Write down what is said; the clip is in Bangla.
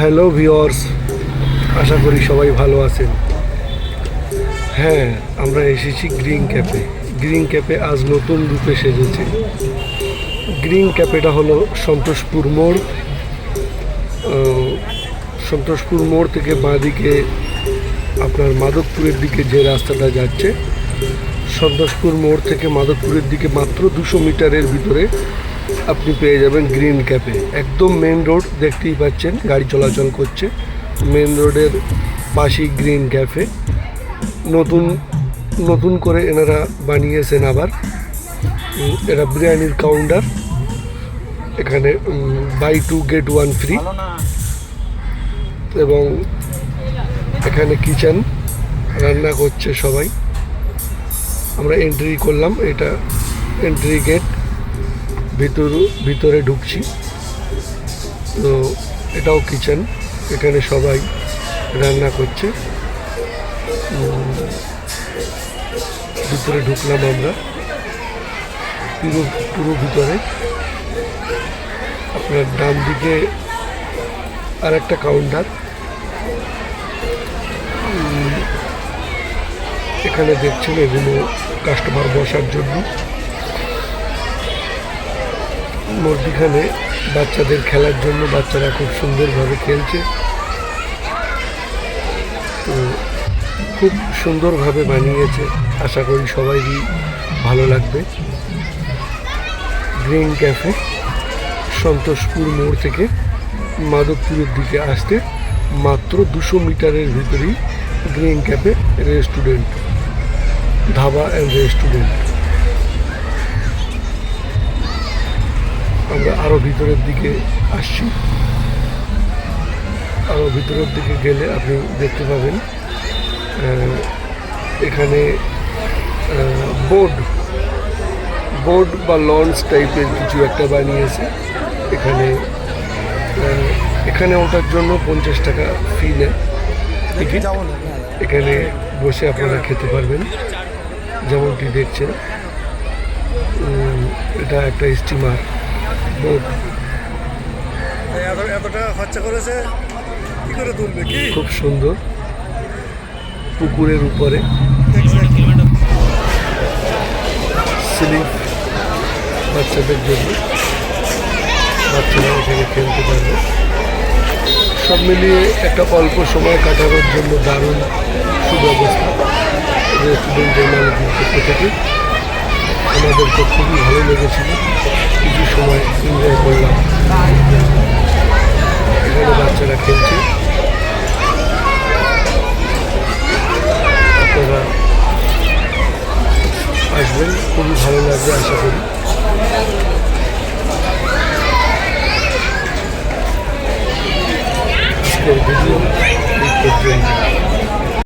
হ্যালো ভিওর্স আশা করি সবাই ভালো আছেন। হ্যাঁ আমরা এসেছি গ্রিন ক্যাফে গ্রিন ক্যাফে আজ নতুন রূপে সেজেছে। গ্রিন ক্যাফেটা হলো সন্তোষপুর মোড়। সন্তোষপুর মোড় থেকে বাঁদিকে আপনার মাধবপুরের দিকে যে রাস্তাটা যাচ্ছে, সন্তোষপুর মোড় থেকে মাধবপুরের দিকে মাত্র দুশো মিটারের ভিতরে আপনি পেয়ে যাবেন গ্রিন ক্যাফে। একদম মেন রোড দেখতেই পাচ্ছেন গাড়ি চলাচল করছে। মেন রোডের পাশেই গ্রিন ক্যাফে। নতুন নতুন করে এনারা বানিয়েছেন আবার। এটা বিরিয়ানির কাউন্টার এখানে buy two get one free এবং এখানে কিচেন রান্না করছে সবাই। আমরা এন্ট্রি করলাম এটা এন্ট্রি গেট ভিতর, ভিতরে ঢুকছি। তো এটাও কিচেন, এখানে সবাই রান্না করছে। ভিতরে ঢুকলাম আমরা। পুরো পুরো ভিতরে। আপনার ডান দিকে আর একটা কাউন্টার এখানে দেখছেন এগুলো কাস্টমার বসার জন্য। মধ্যিখানে বাচ্চাদের খেলার জন্য বাচ্চারা খুব সুন্দরভাবে খেলছে। তো খুব সুন্দরভাবে বানিয়েছে। আশা করি সবাইই ভালো লাগবে। গ্রিন ক্যাফে, সন্তোষপুর মোড় থেকে মাধবপুরের দিকে আসতে মাত্র দুশো মিটারের ভিতরেই green cafe restaurant, dhaba and restaurant. আমরা আরও ভিতরের দিকে আসছি। আরও ভিতরের দিকে গেলে আপনি দেখতে পাবেন এখানে বোর্ড বোর্ড বা লঞ্চ টাইপের কিছু একটা বানিয়েছে। এখানে এখানে ওঠার জন্য পঞ্চাশ টাকা ফি নেয় এখানে বসে আপনারা খেতে পারবেন, যেমনটি দেখছেন। এটা একটা স্টিমার। বোট এত এত খরচা করেছে কি করে তুলবে কি? খুব সুন্দর। পুকুরের উপরে। স্লিপ বাচ্চাদের জন্য। বাচ্চারা এখানে খেলতে পারবে। সব মিলিয়ে একটা অল্প সময় কাটানোর জন্য দারুণ সুব্যবস্থা। রেস্টুরেন্টের পক্ষ থেকে। আমাদের তো খুবই ভালো লেগেছিল। কিছু সময় এনজয় করলাম। এখানে বাচ্চারা খেলছে। আপনারা আসবেন, খুবই ভালো লাগবে, আশা করি।